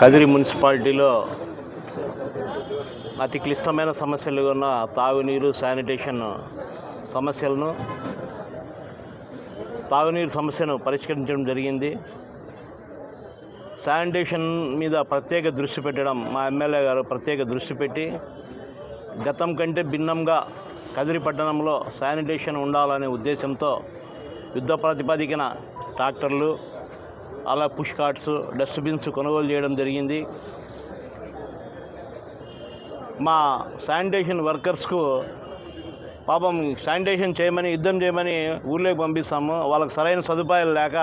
కదిరి మున్సిపాలిటీలో అతి క్లిష్టమైన సమస్యలు ఉన్న తాగునీరు శానిటేషన్ సమస్యలను తాగునీరు సమస్యను పరిష్కరించడం జరిగింది. శానిటేషన్ మీద ప్రత్యేక దృష్టి పెట్టడం మా ఎమ్మెల్యే గారు ప్రత్యేక దృష్టి పెట్టి గతం కంటే భిన్నంగా కదిరి పట్టణంలో శానిటేషన్ ఉండాలనే ఉద్దేశంతో యుద్ధ ప్రాతిపదికన ట్రాక్టర్లు అలా పుష్ కార్ట్స్ డస్ట్బిన్స్ కొనుగోలు చేయడం జరిగింది. మా శానిటేషన్ వర్కర్స్కు పాపం శానిటేషన్ చేయమని యుద్ధం చేయమని ఊర్లోకి పంపిస్తాము. వాళ్ళకి సరైన సదుపాయాలు లేక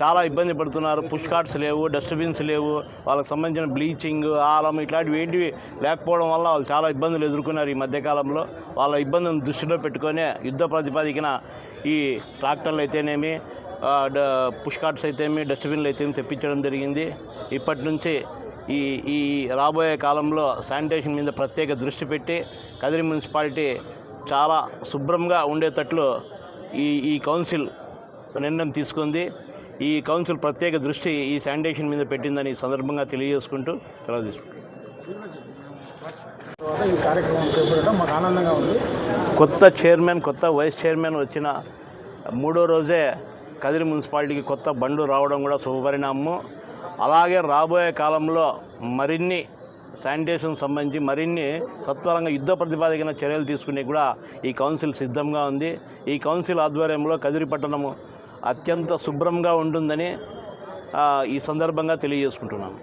చాలా ఇబ్బంది పడుతున్నారు. పుష్ కార్ట్స్ లేవు డస్ట్బిన్స్ లేవు. వాళ్ళకి సంబంధించిన బ్లీచింగ్ ఆలం ఇట్లాంటివి ఏంటివి లేకపోవడం వల్ల వాళ్ళు చాలా ఇబ్బందులు ఎదుర్కొన్నారు ఈ మధ్యకాలంలో. వాళ్ళ ఇబ్బందులను దృష్టిలో పెట్టుకొని యుద్ధ ప్రాతిపదికన ఈ ట్రాక్టర్లు అయితేనేమి పుష్ కార్ట్స్ అయితేమి డస్ట్బిన్లు అయితేమి తెప్పించడం జరిగింది. ఇప్పటి నుంచి ఈ ఈ రాబోయే కాలంలో శానిటేషన్ మీద ప్రత్యేక దృష్టి పెట్టి కదిరి మున్సిపాలిటీ చాలా శుభ్రంగా ఉండేటట్లు ఈ ఈ కౌన్సిల్ నిర్ణయం తీసుకుంది. ఈ కౌన్సిల్ ప్రత్యేక దృష్టి ఈ శానిటేషన్ మీద పెట్టిందని సందర్భంగా తెలియజేసుకుంటూ సెలవు తీసుకుంటాం ఈ కార్యక్రమం మాకు ఆనందంగా ఉంది కొత్త చైర్మన్ కొత్త వైస్ చైర్మన్ వచ్చిన మూడో రోజే కదిరి మున్సిపాలిటీకి కొత్త బండ్లు రావడం కూడా శుభపరిణామము. అలాగే రాబోయే కాలంలో మరిన్ని శానిటేషన్ సంబంధించి మరిన్ని సత్వరంగా యుద్ధ ప్రతిపాదికన చర్యలు తీసుకునే కూడా ఈ కౌన్సిల్ సిద్ధంగా ఉంది. ఈ కౌన్సిల్ ఆధ్వర్యంలో కదిరి పట్టణము అత్యంత శుభ్రంగా ఉంటుందని ఆ, ఈ సందర్భంగా తెలియజేసుకుంటున్నాను.